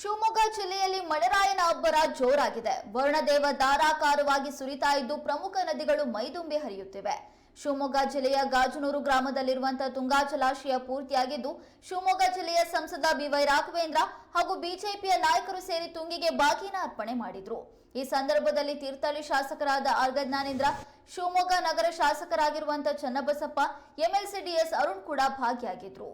ಶಿವಮೊಗ್ಗ ಜಿಲ್ಲೆಯಲ್ಲಿ ಮಳೆರಾಯನ ಅಬ್ಬರ ಜೋರಾಗಿದೆ. ವರ್ಣದೇವ ಧಾರಾಕಾರವಾಗಿ ಸುರಿತಾ ಇದ್ದು ಪ್ರಮುಖ ನದಿಗಳು ಮೈದುಂಬಿ ಹರಿಯುತ್ತಿವೆ. ಶಿವಮೊಗ್ಗ ಜಿಲ್ಲೆಯ ಗಾಜನೂರು ಗ್ರಾಮದಲ್ಲಿರುವಂತಹ ತುಂಗಾ ಜಲಾಶಯ ಪೂರ್ತಿಯಾಗಿದ್ದು, ಶಿವಮೊಗ್ಗ ಜಿಲ್ಲೆಯ ಸಂಸದ ಬಿವೈ ರಾಘವೇಂದ್ರ ಹಾಗೂ ಬಿಜೆಪಿಯ ನಾಯಕರು ಸೇರಿ ತುಂಗಿಗೆ ಬಾಗಿನ ಅರ್ಪಣೆ ಮಾಡಿದ್ರು. ಈ ಸಂದರ್ಭದಲ್ಲಿ ತೀರ್ಥಹಳ್ಳಿ ಶಾಸಕರಾದ ಆರ್ಗಜ್ಞಾನೇಂದ್ರ ಶಿವಮೊಗ್ಗ ನಗರ ಶಾಸಕರಾಗಿರುವಂತಹ Channabasappa MLC D S Arun ಕೂಡ ಭಾಗಿಯಾಗಿದ್ರು.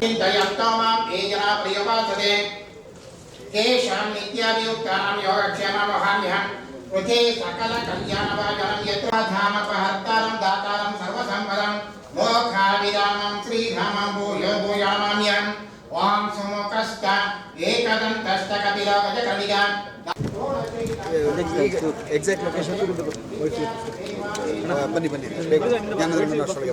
चिन्तयन्तो माम् एजना प्रियवासते तेषां नित्याभियुक्तानां योगक्षेममहाम्यहं कृते सकलकल्याणवाजनं यत्र धामपहर्तारं दातारं सर्वसम्पदं मोक्षाभिरामं श्रीधामं भूयो भूयामाम्यहम् ॐ सुमुखश्च एकदन्तश्च कपिलो गजकर्णिका ಎಕ್ಸಾಕ್ಟ್ ಲೊಕೇಶನ್ ಬನ್ನಿ ಬನ್ನಿ ಬೇಕು ಜ್ಞಾನದ ಅಷ್ಟೊಳಗೆ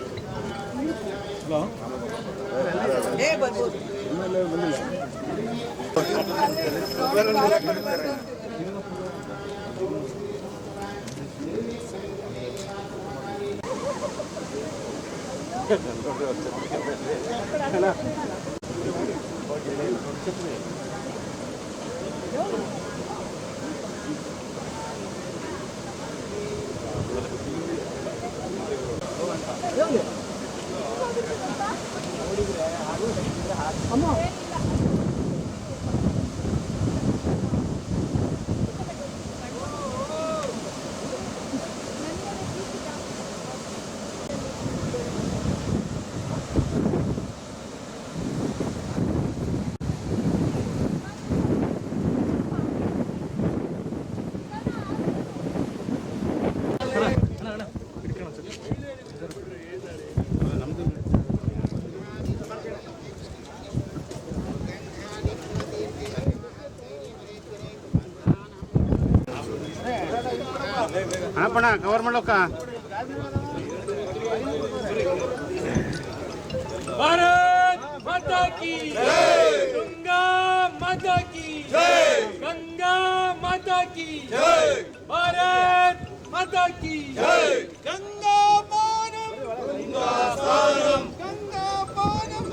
ಅದು ಅಪ್ಪಣ அனுப்பண்ணா கவர்மெண்ட்லக்கா பாரத் மாதா கி கங்கா மாதா கி கங்கா மாதா கி பாரத் மாதா கி கங்கா பானம்! கங்கா பானம்! கங்கா பானம்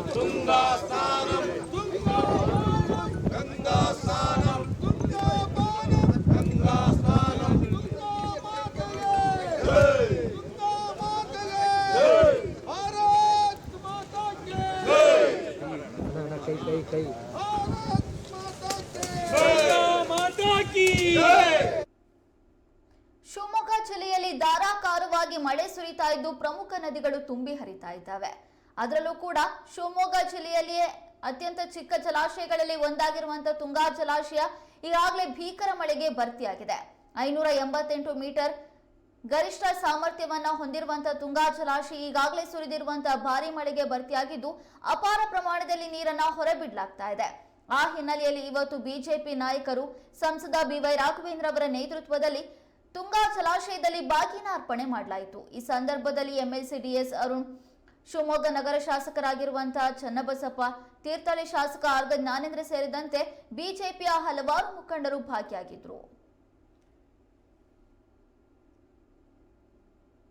ಶಿವಮೊಗ್ಗ ಜಿಲ್ಲೆಯಲ್ಲಿ ಧಾರಾಕಾರವಾಗಿ ಮಳೆ ಸುರಿತಾ ಇದ್ದು ಪ್ರಮುಖ ನದಿಗಳು ತುಂಬಿ ಹರಿತಾ ಇದ್ದಾವೆ. ಅದರಲ್ಲೂ ಕೂಡ ಶಿವಮೊಗ್ಗ ಜಿಲ್ಲೆಯಲ್ಲಿಯೇ ಅತ್ಯಂತ ಚಿಕ್ಕ ಜಲಾಶಯಗಳಲ್ಲಿ ಒಂದಾಗಿರುವಂತಹ ತುಂಗಾ ಜಲಾಶಯ ಈಗಾಗಲೇ ಭೀಕರ ಮಳೆಗೆ ಭರ್ತಿಯಾಗಿದೆ. ಐನೂರ ಎಂಬತ್ತೆಂಟು ಮೀಟರ್ ಗರಿಷ್ಠ ಸಾಮರ್ಥ್ಯವನ್ನ ಹೊಂದಿರುವಂತಹ ತುಂಗಾ ಜಲಾಶಯ ಈಗಾಗಲೇ ಸುರಿದಿರುವಂತಹ ಭಾರಿ ಮಳೆಗೆ ಭರ್ತಿಯಾಗಿದ್ದು ಅಪಾರ ಪ್ರಮಾಣದಲ್ಲಿ ನೀರನ್ನ ಹೊರಬಿಡಲಾಗ್ತಾ ಇದೆ. ಆ ಹಿನ್ನೆಲೆಯಲ್ಲಿ ಇವತ್ತು ಬಿಜೆಪಿ ನಾಯಕರು ಸಂಸದ ಬಿವೈ ರಾಘವೇಂದ್ರ ಅವರ ನೇತೃತ್ವದಲ್ಲಿ ತುಂಗಾ ಜಲಾಶಯದಲ್ಲಿ ಬಾಗಿನ ಅರ್ಪಣೆ ಮಾಡಲಾಯಿತು. ಈ ಸಂದರ್ಭದಲ್ಲಿ MLC D S Arun Shivamogga ನಗರ ಶಾಸಕರಾಗಿರುವಂತಹ ಚನ್ನಬಸಪ್ಪ, ತೀರ್ಥಹಳ್ಳಿ ಶಾಸಕ ಆರ್ಗ ಜ್ಞಾನೇಂದ್ರ ಸೇರಿದಂತೆ ಬಿಜೆಪಿಯ ಹಲವಾರು ಮುಖಂಡರು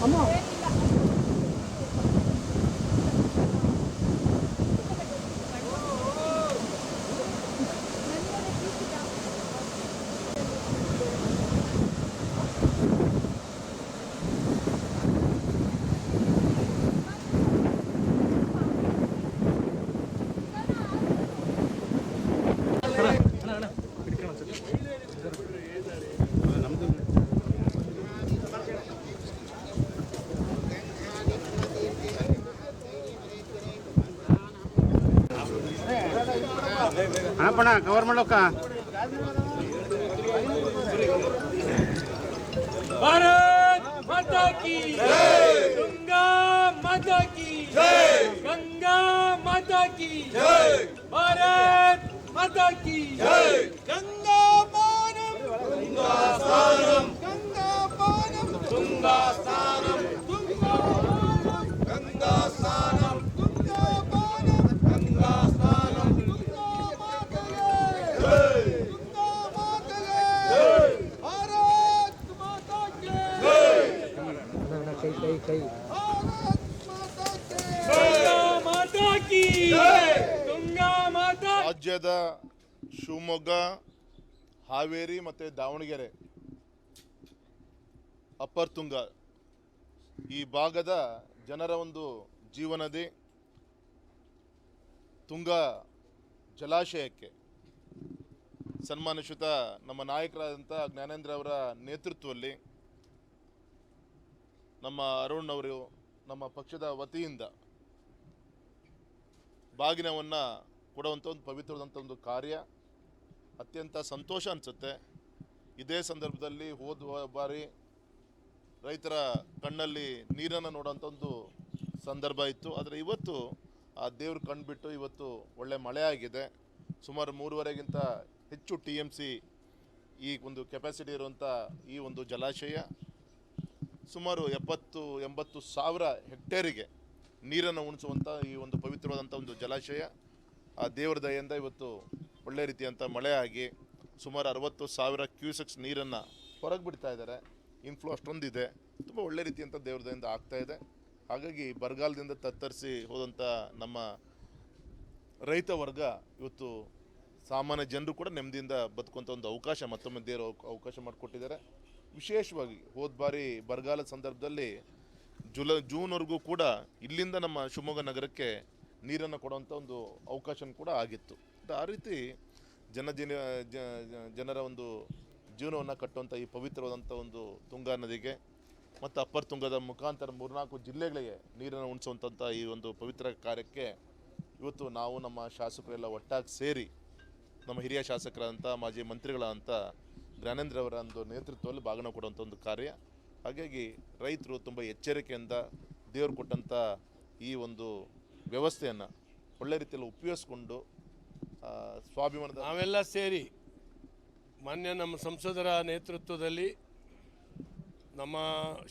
ಭಾಗಿಯಾಗಿದ್ರು ಹಣಪಣ ಕವರ್ ಮಾಡೋಕ್ಕ ಭಾರತ್ ಮಾತಾ ಕಿ ಗಂಗಾ ಮಾತಾ ಕಿ ಗಂಗಾ ಮಾತಾ ಕಿ ಭಾರತ್ ಮಾತಾ ಕಿ ಗಂಗಾ ರಾಜ್ಯದ ಶಿವಮೊಗ್ಗ ಹಾವೇರಿ ಮತ್ತು ದಾವಣಗೆರೆ ಅಪ್ಪರ್ ತುಂಗ. ಈ ಭಾಗದ ಜನರ ಒಂದು ಜೀವನದಿ ತುಂಗ ಜಲಾಶಯಕ್ಕೆ. ಸನ್ಮಾನಿಸುತ್ತ ನಮ್ಮ ನಾಯಕರಾದಂಥ ಜ್ಞಾನೇಂದ್ರ ಅವರ ನೇತೃತ್ವದಲ್ಲಿ ನಮ್ಮ ಅರುಣ್ ಅವರು ನಮ್ಮ ಪಕ್ಷದ ವತಿಯಿಂದ ಬಾಗಿನವನ್ನು ಕೊಡುವಂಥ ಒಂದು ಪವಿತ್ರವಾದಂಥ ಒಂದು ಕಾರ್ಯ. ಅತ್ಯಂತ ಸಂತೋಷ ಅನಿಸುತ್ತೆ. ಇದೇ ಸಂದರ್ಭದಲ್ಲಿ ಹೋದ ಬಾರಿ ರೈತರ ಕಣ್ಣಲ್ಲಿ ನೀರನ್ನು ನೋಡೋಂಥ ಒಂದು ಸಂದರ್ಭ ಇತ್ತು. ಆದರೆ ಇವತ್ತು ಆ ದೇವ್ರ ಕಣ್ಬಿಟ್ಟು ಇವತ್ತು ಒಳ್ಳೆ ಮಳೆ ಆಗಿದೆ. ಸುಮಾರು ಮೂರುವರೆಗಿಂತ ಹೆಚ್ಚು ಟಿ ಎಂ ಸಿ ಈ ಒಂದು ಕೆಪಾಸಿಟಿ ಇರುವಂಥ ಈ ಒಂದು ಜಲಾಶಯ. ಸುಮಾರು ಎಪ್ಪತ್ತು, ಎಂಬತ್ತು ಸಾವಿರ ಹೆಕ್ಟೇರಿಗೆ ನೀರನ್ನು ಉಣಿಸುವಂಥ ಈ ಒಂದು ಪವಿತ್ರವಾದಂಥ ಒಂದು ಜಲಾಶಯ. ಆ ದೇವರ ದಯೆಯಿಂದ ಇವತ್ತು ಒಳ್ಳೆ ರೀತಿಯಂಥ ಮಳೆ ಆಗಿ ಸುಮಾರು ಅರವತ್ತು ಸಾವಿರ ಕ್ಯೂಸೆಕ್ಸ್ ನೀರನ್ನು ಹೊರಗೆ ಬಿಡ್ತಾ ಇದ್ದಾರೆ. ಇನ್ಫ್ಲೋ ಅಷ್ಟೊಂದಿದೆ. ತುಂಬ ಒಳ್ಳೆ ರೀತಿಯಂಥ ದೇವ್ರ ದಯೆಯಿಂದ ಆಗ್ತಾ ಇದೆ. ಹಾಗಾಗಿ ಬರಗಾಲದಿಂದ ತತ್ತರಿಸಿ ಹೋದಂಥ ನಮ್ಮ ರೈತ ವರ್ಗ ಇವತ್ತು ಸಾಮಾನ್ಯ ಜನರು ಕೂಡ ನೆಮ್ಮದಿಯಿಂದ ಬದುಕುವಂಥ ಒಂದು ಅವಕಾಶ ಮತ್ತೊಮ್ಮೆ ದೇವರು ಅವಕ- ಅವಕಾಶ ಮಾಡಿಕೊಟ್ಟಿದ್ದಾರೆ. ವಿಶೇಷವಾಗಿ ಹೋದ ಬಾರಿ ಬರಗಾಲದ ಸಂದರ್ಭದಲ್ಲಿ ಜುಲ ಜೂನ್ವರೆಗೂ ಕೂಡ ಇಲ್ಲಿಂದ ನಮ್ಮ ಶಿವಮೊಗ್ಗ ನಗರಕ್ಕೆ ನೀರನ್ನು ಕೊಡುವಂಥ ಒಂದು ಅವಕಾಶ ಕೂಡ ಆಗಿತ್ತು. ಆ ರೀತಿ ಜನ ಜನರ ಒಂದು ಜೀವನವನ್ನು ಕಟ್ಟುವಂಥ ಈ ಪವಿತ್ರವಾದಂಥ ಒಂದು ತುಂಗಾ ನದಿಗೆ ಮತ್ತು ಅಪ್ಪರ್ ತುಂಗದ ಮುಖಾಂತರ ಮೂರ್ನಾಲ್ಕು ಜಿಲ್ಲೆಗಳಿಗೆ ನೀರನ್ನು ಉಣಿಸುವಂಥ ಈ ಒಂದು ಪವಿತ್ರ ಕಾರ್ಯಕ್ಕೆ ಇವತ್ತು ನಾವು ನಮ್ಮ ಶಾಸಕರೆಲ್ಲ ಒಟ್ಟಾಗಿ ಸೇರಿ ನಮ್ಮ ಹಿರಿಯ ಶಾಸಕರಾದಂಥ ಮಾಜಿ ಮಂತ್ರಿಗಳಾದಂಥ ಜ್ಞಾನೇಂದ್ರ ಅವರ ಒಂದು ನೇತೃತ್ವದಲ್ಲಿ ಭಾಗನ ಕೊಡುವಂಥ ಒಂದು ಕಾರ್ಯ. ಹಾಗಾಗಿ ರೈತರು ತುಂಬ ಎಚ್ಚರಿಕೆಯಿಂದ ದೇವರು ಕೊಟ್ಟಂಥ ಈ ಒಂದು ವ್ಯವಸ್ಥೆಯನ್ನು ಒಳ್ಳೆ ರೀತಿಯಲ್ಲಿ ಉಪಯೋಗಿಸ್ಕೊಂಡು ಸ್ವಾಭಿಮಾನದ ನಾವೆಲ್ಲ ಸೇರಿ ಮಾನ್ಯ ನಮ್ಮ ಸಂಸದರ ನೇತೃತ್ವದಲ್ಲಿ ನಮ್ಮ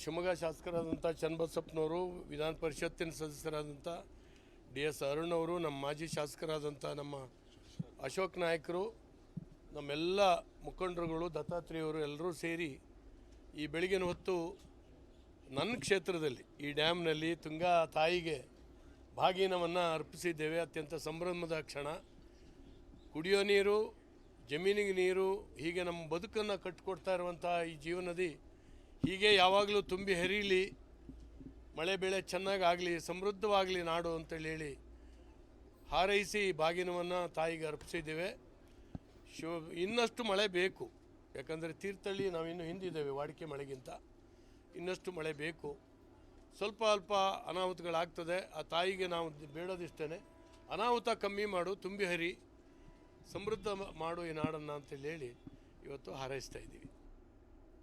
ಶಿವಮೊಗ್ಗ ಶಾಸಕರಾದಂಥ ಚನ್ನಬಸಪ್ಪನವರು, ವಿಧಾನ ಪರಿಷತ್ತಿನ ಸದಸ್ಯರಾದಂಥ ಡಿ ಎಸ್ ಅರುಣ್ ಅವರು, ನಮ್ಮ ಮಾಜಿ ಶಾಸಕರಾದಂಥ ನಮ್ಮ ಅಶೋಕ್ ನಾಯಕರು ನಮ್ಮೆಲ್ಲ ಮುಖಂಡರುಗಳು ದತ್ತಾತ್ರೇಯವರು ಎಲ್ಲರೂ ಸೇರಿ ಈ ಬೆಳಗಿನ ಹೊತ್ತು ನನ್ನ ಕ್ಷೇತ್ರದಲ್ಲಿ, ಈ ಡ್ಯಾಮ್ನಲ್ಲಿ ತುಂಗಾ ತಾಯಿಗೆ ಭಾಗಿನವನ್ನು ಅರ್ಪಿಸಿದ್ದೇವೆ. ಅತ್ಯಂತ ಸಂಭ್ರಮದ ಕ್ಷಣ. ಕುಡಿಯೋ ನೀರು, ಜಮೀನಿಗೆ ನೀರು, ಹೀಗೆ ನಮ್ಮ ಬದುಕನ್ನು ಕಟ್ಟಿಕೊಡ್ತಾ ಇರುವಂಥ ಈ ಜೀವನದಿ ಹೀಗೆ ಯಾವಾಗಲೂ ತುಂಬಿ ಹರಿಯಲಿ ಮಳೆ ಬೆಳೆ ಚೆನ್ನಾಗಿ ಆಗಲಿ ಸಮೃದ್ಧವಾಗಲಿ ನಾಡು ಅಂತೇಳಿ ಹೇಳಿ ಹಾರೈಸಿ ಬಾಗಿನವನ್ನು ತಾಯಿಗೆ ಅರ್ಪಿಸಿದ್ದೇವೆ. ಶಿವ, ಇನ್ನಷ್ಟು ಮಳೆ ಬೇಕು. ಯಾಕಂದರೆ ತೀರ್ಥಹಳ್ಳಿ ನಾವಿನ್ನೂ ಹಿಂದಿದ್ದೇವೆ ವಾಡಿಕೆ ಮಳೆಗಿಂತ. ಇನ್ನಷ್ಟು ಮಳೆ ಬೇಕು. ಸ್ವಲ್ಪ ಅಲ್ಪ ಅನಾಹುತಗಳಾಗ್ತದೆ. ಆ ತಾಯಿಗೆ ನಾವು ಬೇಡೋದಿಷ್ಟೇ ಅನಾಹುತ ಕಮ್ಮಿ ಮಾಡು, ತುಂಬಿ ಹರಿ. ಸಮೃದ್ಧ ಮಾಡು ಈ ನಾಡನ್ನು ಅಂತೇಳಿ ಹೇಳಿ ಇವತ್ತು ಹಾರೈಸ್ತಾ ಇದ್ದೀವಿ.